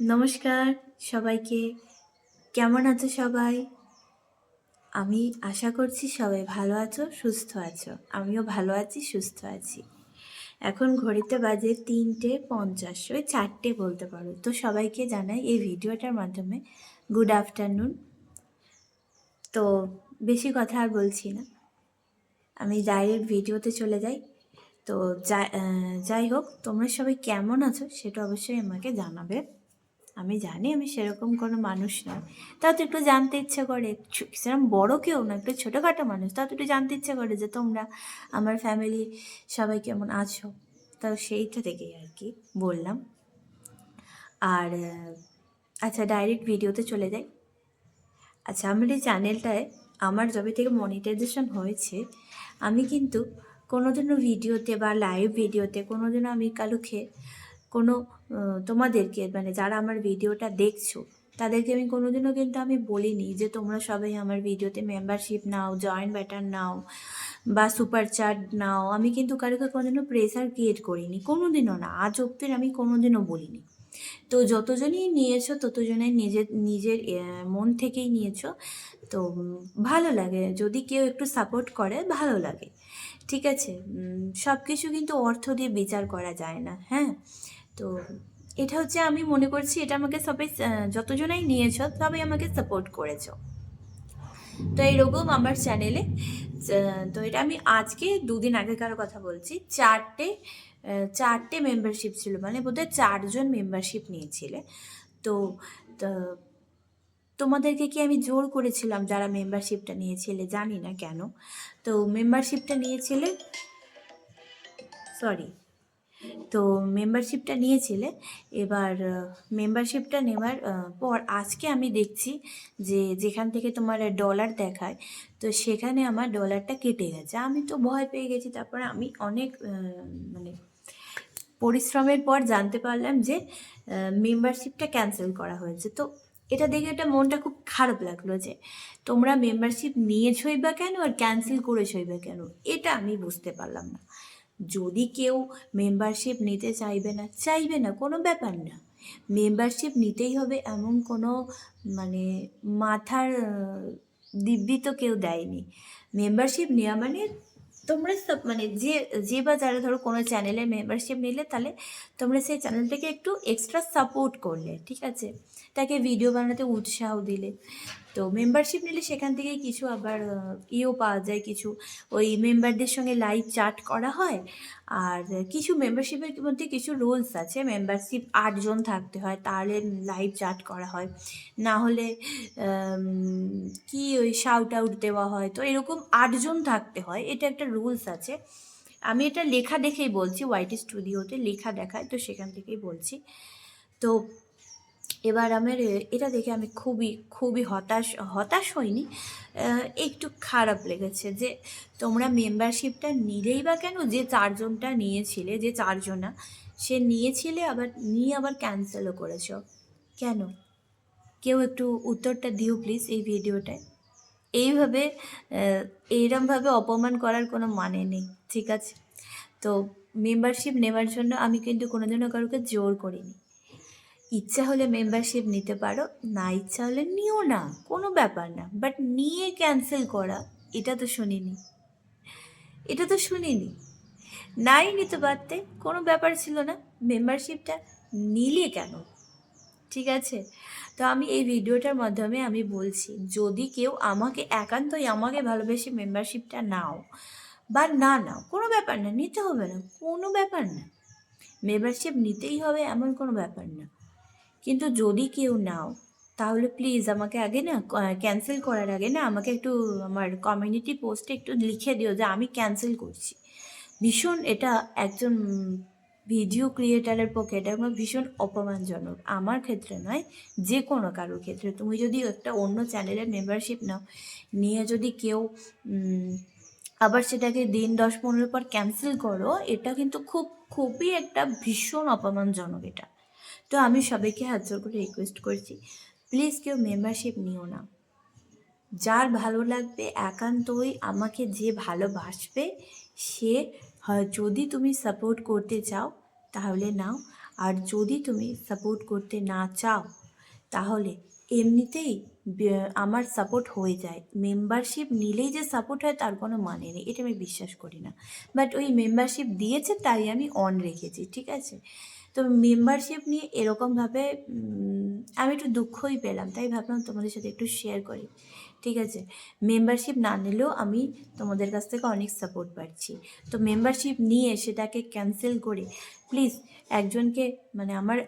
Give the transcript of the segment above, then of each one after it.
নমস্কার সবাইকে। কেমন আছো সবাই? আমি আশা করছি সবাই ভালো আছো, সুস্থ আছো। আমিও ভালো আছি, সুস্থ আছি। এখন ঘড়িতে বাজে তিনটে পঞ্চাশ, ওই চারটে বলতে পারো। তো সবাইকে জানাই এই ভিডিওটার মাধ্যমে গুড আফটারনুন তো বেশি কথা আর বলছি না। আমি ডাইরেক্ট ভিডিওতে চলে যাই। তো যাই হোক, তোমরা সবাই কেমন আছো সেটা অবশ্যই আমাকে জানাবে। আমি জানি আমি সেরকম কোনো মানুষ নয় তাও তো একটু জানতে ইচ্ছে করে। সেরকম বড় কেউ না, একটু ছোটোখাটো মানুষ। তাও তো একটু জানতে ইচ্ছে করে যে তোমরা, আমার ফ্যামিলি সবাই কেমন আছো? তাও সেইটা থেকেই আর কি বললাম। আর আচ্ছা ডাইরেক্ট ভিডিওতে চলে যাই। আচ্ছা আমার এই চ্যানেলটায় আমার যবে থেকে মনিটাইজেশন হয়েছে। আমি কিন্তু কোনোদিনও ভিডিওতে বা লাইভ ভিডিওতে কোনোদিনও আমি কালুকে কোনো তোমাদেরকে মানে যারা আমার ভিডিওটা দেখছ, তাদেরকে আমি কোনোদিনও কিন্তু আমি বলিনি যে তোমরা সবাই আমার ভিডিওতে মেম্বারশিপ নাও জয়েন্ট ব্যাটার নাও বা সুপার চার্ট নাও। আমি কিন্তু কারোকে কোনোদিনও প্রেসার ক্রিয়েট করিনি, কোনোদিনও না। আজ অব্দি আমি কোনোদিনও বলিনি। তো যতজনই নিয়েছো ততজনের নিজের নিজের মন থেকেই নিয়েছো। তো ভালো লাগে, যদি কেউ একটু সাপোর্ট করে, ভালো লাগে। ঠিক আছে? সব কিছু কিন্তু অর্থ দিয়ে বিচার করা যায় না হ্যাঁ? তো এটা হচ্ছে আমি মনে করছি এটা আমাকে সবাই যতজনাই নিয়েছো সবাই আমাকে সাপোর্ট করেছ। তো এইরকম আমার চ্যানেলে তো এটা আমি আজকে দুদিন আগেকার কথা বলছি, চারটে চারটে মেম্বারশিপ ছিল মানে বোধহয় চারজন মেম্বারশিপ নিয়েছিলে। তো তোমাদেরকে কি আমি জোর করেছিলাম যারা মেম্বারশিপটা নিয়েছিলে, জানি না কেন। তো মেম্বারশিপটা নিয়েছিলে সরি তো মেম্বারশিপটা নিয়েছিলে। এবার মেম্বারশিপটা নেওয়ার পর আজকে আমি দেখছি যে যেখান থেকে তোমার ডলার দেখায়, তো সেখানে আমার ডলারটা কেটে গেছে। আমি তো ভয় পেয়ে গেছি। তারপরে আমি অনেক মানে পরিশ্রমের পর জানতে পারলাম যে মেম্বারশিপটা ক্যান্সেল করা হয়েছে। তো এটা দেখে একটা মনটা খুব খারাপ লাগল যে, তোমরা মেম্বারশিপ নিয়েছই বা কেন আর ক্যান্সেল করেছই বা কেন? এটা আমি বুঝতে পারলাম না। যদি কেউ মেম্বারশিপ নিতে চাইবে না চাইবে না, কোনো ব্যাপার না। মেম্বারশিপ নিতেই হবে এমন কোনো মানে মাথার দিব্যি তো কেউ দেয়নি। মেম্বারশিপ নেওয়া মানে তোমরা সব মানে যে যে বা যারা ধরো কোনো চ্যানেলে মেম্বারশিপ নিলে তাহলে তোমরা সেই চ্যানেলটাকে একটু এক্সট্রা সাপোর্ট করলে, ঠিক আছে? তাকে ভিডিও বানাতে উৎসাহ দিলে। তো মেম্বারশিপ নিলে সেখান থেকে কিছু আবার ইও পাওয়া যায়, কিছু ওই মেম্বারদের সঙ্গে লাইভ চ্যাট করা হয়। আর কিছু মেম্বারশিপের মধ্যে কিছু রুলস আছে মেম্বারশিপ আটজন থাকতে হয়, তাহলে লাইভ চ্যাট করা হয়। না হলে কি ওই শাউট আউট দেওয়া হয়, তো এরকম আটজন থাকতে হয়, এটা একটা রুলস আছে। আমি এটা লেখা দেখেই বলছি হোয়াইট স্টুডিওতে লেখা দেখায়, তো সেখান থেকেই বলছি। তো এবার আমার এটা দেখে আমি খুবই খুবই হতাশ হতাশ হইনি। একটু খারাপ লেগেছে যে তোমরা মেম্বারশিপটা নিলেই বা কেন? যে চারজনটা নিয়েছিলে, যে চারজনা, সে নিয়েছিলে আবার, নিয়ে আবার ক্যান্সেলও করেছ। কেন? কেউ একটু উত্তরটা দিও প্লিজ এই ভিডিওটায় এইভাবে এইরমভাবে অপমান করার কোনো মানে নেই, ঠিক আছে? তো মেম্বারশিপ নেওয়ার জন্য আমি কিন্তু কোনোদিনও কারোকে জোর করিনি। ইচ্ছা হলে মেম্বারশিপ নিতে পারো, না ইচ্ছা হলে নিও না, কোনো ব্যাপার না। বাট নিয়ে ক্যান্সেল করা, এটা তো শুনিনি। এটা তো শুনিনি। নাই নিতে পারতে, কোনো ব্যাপার ছিল না। মেম্বারশিপটা নিলে কেন? ঠিক আছে? তো আমি এই ভিডিওটার মাধ্যমে আমি বলছি, যদি কেউ আমাকে, একান্তই আমাকে ভালোবেসে মেম্বারশিপটা নাও, বা না নাও, কোনো ব্যাপার না, নিতে হবে না, কোনো ব্যাপার না। মেম্বারশিপ নিতেই হবে, এমন কোনো ব্যাপার না। কিন্তু যদি কেউ নাও, তাহলে প্লিজ আমাকে আগে না ক্যান্সেল করার আগে না আমাকে একটু আমার কমিউনিটি পোস্টে একটু লিখে দিও যে আমি ক্যান্সেল করছি। ভীষণ এটা একজন ভিডিও ক্রিয়েটারের পক্ষে এটা আমার ভীষণ অপমানজনক। আমার ক্ষেত্রে নয়, যে কোনো কারোর ক্ষেত্রে। তুমি যদি একটা অন্য চ্যানেলের মেম্বারশিপ নাও, নিয়ে যদি কেউ আবার সেটাকে দিন দশ পনেরো পর ক্যান্সেল করো, এটা কিন্তু খুব, খুবই একটা ভীষণ অপমানজনক এটা। তো আমি সবাইকে হাত জোর করে রিকোয়েস্ট করছি প্লিজ কেউ মেম্বারশিপ নিও না। যার ভালো লাগবে একান্তই আমাকে যে ভালোবাসবে, সে যদি তুমি সাপোর্ট করতে চাও, তাহলে নাও। আর যদি তুমি সাপোর্ট করতে না চাও, তাহলে এমনিতেই আমার সাপোর্ট হয়ে যায়। মেম্বারশিপ নিলেই যে সাপোর্ট হয়, তার কোনো মানে নেই। এটা আমি বিশ্বাস করি না। বাট ওই মেম্বারশিপ দিয়েছে, তাই আমি অন রেখেছি, ঠিক আছে? তো মেম্বারশিপ নিয়ে এরকমভাবে আমি একটু দুঃখই পেলাম। তাই ভাবলাম তোমাদের সাথে একটু শেয়ার করি। ঠিক আছে? মেম্বারশিপ না নিলেও আমি তোমাদের কাছ থেকে অনেক সাপোর্ট পাচ্ছি। তো মেম্বারশিপ নিয়ে সেটাকে ক্যান্সেল করে প্লিজ একজনকে মানে আমার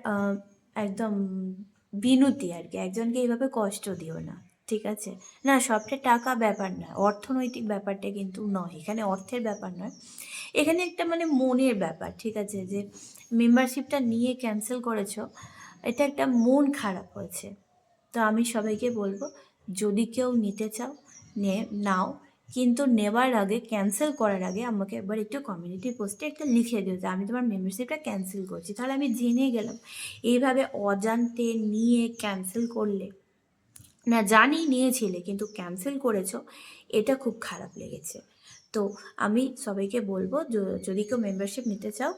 একদম বিনতি আর কি, একজনকে এইভাবে কষ্ট দিও না। ঠিক আছে? না, সবটা টাকা ব্যাপার না, অর্থনৈতিক ব্যাপারটা কিন্তু নয়, এখানে অর্থের ব্যাপার নয়। এখানে একটা মানে মনের ব্যাপার, ঠিক আছে? যে মেম্বারশিপটা নিয়ে ক্যান্সেল করেছ, এটা একটা মন খারাপ হয়েছে। তো আমি সবাইকে বলব, যদি কেউ নিতে চাও, নে, নাও, কিন্তু নেওয়ার আগে ক্যান্সেল করার আগে আমাকে একবার একটু কমিউনিটি পোস্টে একটা লিখে দিও যে আমি তোমার মেম্বারশিপটা ক্যান্সেল করছি। তাহলে আমি জেনে গেলাম, এইভাবে অজান্তে নিয়ে ক্যান্সেল করলে না জানি নিয়েছিলে, কিন্তু ক্যান্সেল করেছ, এটা খুব খারাপ লেগেছে। তো আমি সবাইকে বলব যদি কেউ মেম্বারশিপ নিতে চাও,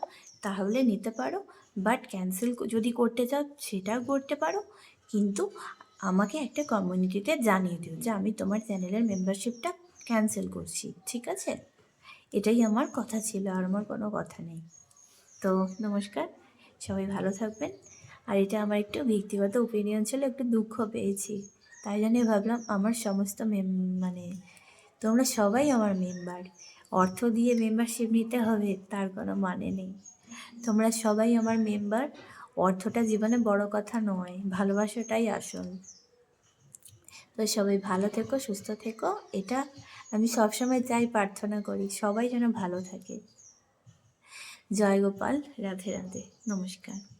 তাহলে নিতে পারো বাট ক্যান্সেল যদি করতে চাও, সেটাও করতে পারো, কিন্তু আমাকে একটা কমিউনিটিতে জানিয়ে দিও যে, আমি তোমার চ্যানেলের মেম্বারশিপটা ক্যান্সেল করছি ঠিক আছে? এটাই আমার কথা ছিল, আর আমার কোনো কথা নেই। তো নমস্কার, সবাই ভালো থাকবেন। আর এটা আমার একটু ব্যক্তিগত ওপিনিয়ন ছিল, একটু দুঃখ পেয়েছি। তাই জন্য ভাবলাম আমার সমস্ত মেম মানে তোমরা সবাই আমার মেম্বার অর্থ দিয়ে মেম্বারশিপ নিতে হবে, তার কোনো মানে নেই। তোমরা সবাই আমার মেম্বার অর্থটা জীবনে বড় কথা নয়, ভালোবাসাটাই আসল। তো সবাই ভালো থেকো, সুস্থ থেকো। এটা আমি সবসময় চাই, প্রার্থনা করি, সবাই যেন ভালো থাকে। জয় গোপাল, রাধে রাধে, নমস্কার।